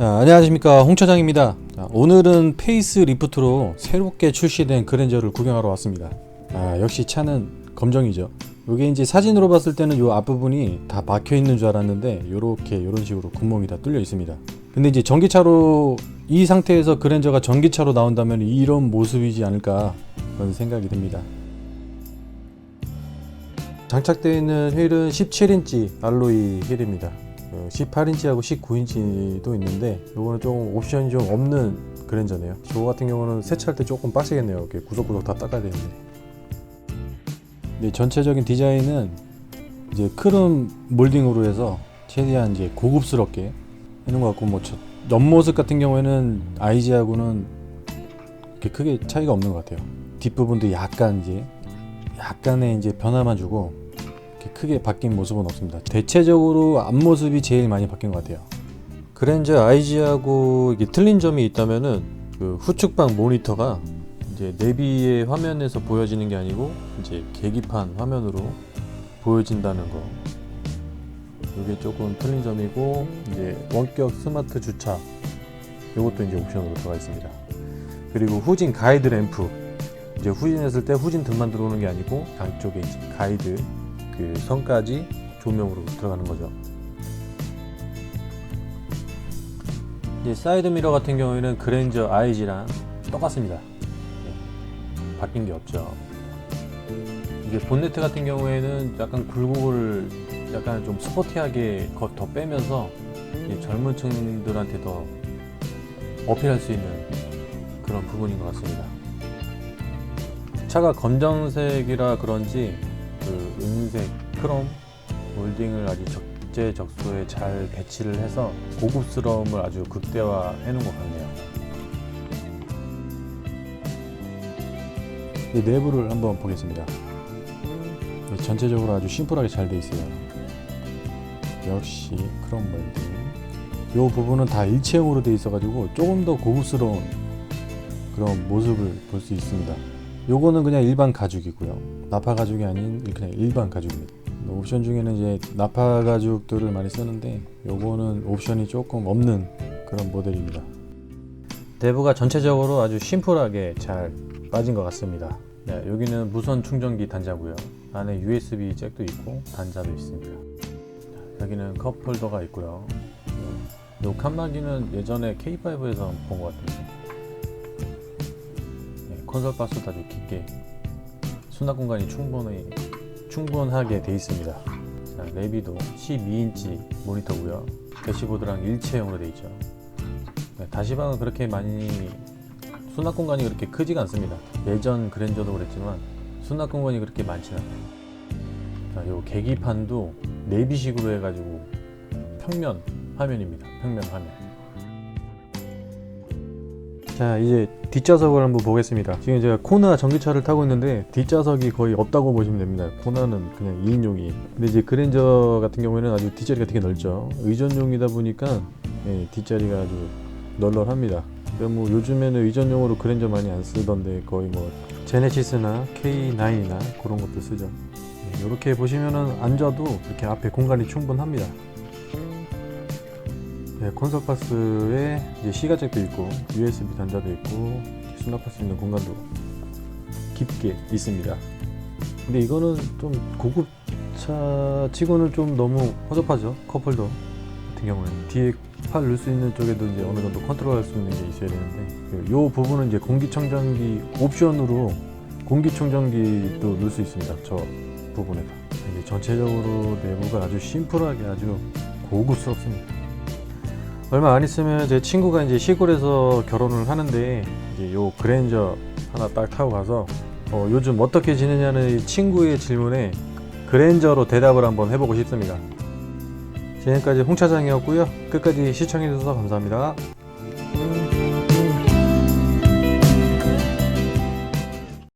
자, 안녕하십니까 홍 차장입니다. 자, 오늘은 페이스 리프트로 새롭게 출시된 그랜저를 구경하러 왔습니다. 아, 역시 차는 검정이죠. 이게 이제 사진으로 봤을 때는 이 앞부분이 다 막혀 있는 줄 알았는데 요렇게 이런 식으로 구멍이 다 뚫려 있습니다. 근데 이제 전기차로 이 상태에서 그랜저가 전기차로 나온다면 이런 모습이지 않을까 그런 생각이 듭니다. 장착되어 있는 휠은 17인치 알로이 휠입니다. 18인치하고 19인치도 있는데 이거는 조금 옵션이 좀 없는 그랜저네요. 저 같은 경우는 세차할 때 조금 빡세겠네요. 이렇게 구석구석 다 닦아야 되는데. 네, 전체적인 디자인은 이제 크롬 몰딩으로 해서 최대한 이제 고급스럽게 해놓은 것 같고 뭐 저- 옆모습 같은 경우에는 아이지하고는 그렇게 크게 차이가 없는 것 같아요. 뒷부분도 약간 이제 약간의 이제 변화만 주고 이렇게 크게 바뀐 모습은 없습니다. 대체적으로 앞모습이 제일 많이 바뀐 것 같아요. 그랜저 IG하고 이게 틀린 점이 있다면은 그 후측방 모니터가 이제 내비의 화면에서 보여지는 게 아니고 이제 계기판 화면으로 보여진다는 거. 이게 조금 틀린 점이고 이제 원격 스마트 주차 이것도 이제 옵션으로 들어가 있습니다. 그리고 후진 가이드 램프 이제 후진했을 때 후진 등만 들어오는 게 아니고 양쪽에 가이드 그 선까지 조명으로 들어가는 거죠. 이제 사이드 미러 같은 경우에는 그랜저 IG랑 똑같습니다. 예, 바뀐 게 없죠. 이게 본네트 같은 경우에는 약간 굴곡을 약간 좀 스포티하게 거- 더 빼면서 이제 젊은 층들한테 더 어필할 수 있는 그런 부분인 것 같습니다. 차가 검정색이라 그런지 그 은색 크롬 몰딩을 아주 적재적소에 잘 배치를 해서 고급스러움을 아주 극대화해 놓은 것 같네요. 이 내부를 한번 보겠습니다. 네, 전체적으로 아주 심플하게 잘 돼 있어요. 역시 크롬 몰딩. 이 부분은 다 일체형으로 돼 있어가지고 조금 더 고급스러운 그런 모습을 볼 수 있습니다. 요거는 그냥 일반 가죽이고요. 나파 가죽이 아닌 그냥 일반 가죽입니다. 옵션 중에는 이제 나파 가죽들을 많이 쓰는데 요거는 옵션이 조금 없는 그런 모델입니다. 내부가 전체적으로 아주 심플하게 잘 빠진 것 같습니다. 네, 여기는 무선 충전기 단자고요. 안에 USB 잭도 있고 단자도 있습니다. 자, 여기는 컵 홀더가 있고요. 네, 요 칸막이는 예전에 K5에서 본 것 같은데 네, 콘솔 아주 깊게 수납 공간이 충분히 충분하게 돼 있습니다. 자, 내비도 12인치 모니터고요. 대시보드랑 일체형으로 돼 있죠. 네, 다시방은 그렇게 많이 수납 공간이 그렇게 크지가 않습니다. 예전 그랜저도 그랬지만 수납 공간이 그렇게 많지는 않아요. 자, 요 계기판도 내비식으로 해가지고 평면 화면입니다. 평면 화면. 자 이제 뒷좌석을 한번 보겠습니다. 지금 제가 코나 전기차를 타고 있는데 뒷좌석이 거의 없다고 보시면 됩니다. 코나는 그냥 2인용이. 근데 이제 그랜저 같은 경우에는 아주 뒷자리가 되게 넓죠. 의전용이다 보니까 예, 뒷자리가 아주 널널합니다. 그뭐 요즘에는 의전용으로 그랜저 많이 안 쓰던데 거의 뭐 제네시스나 K9이나 그런 것도 쓰죠. 이렇게 보시면은 앉아도 이렇게 앞에 공간이 충분합니다 네, 콘솔 바스에 이제 시가잭도 있고 USB 단자도 있고 수납할 수 있는 공간도 깊게 있습니다. 근데 이거는 좀 고급차 치고는 좀 너무 허접하죠. 컵홀더 같은 경우에는 뒤에 팔 넣을 수 있는 쪽에도 이제 어느 정도 컨트롤할 수 있는 게 있어야 되는데 그요 부분은 이제 공기청정기 옵션으로 공기청정기도 넣을 수 있습니다. 저 부분에다 전체적으로 내부가 아주 심플하게 아주 고급스럽습니다. 얼마 안 있으면 제 친구가 이제 시골에서 결혼을 하는데 이제 요 그랜저 하나 딱 타고 가서 어, 요즘 어떻게 지내냐는 이 친구의 질문에 그랜저로 대답을 한번 해보고 싶습니다. 지금까지 홍 차장이었고요. 끝까지 시청해주셔서 감사합니다.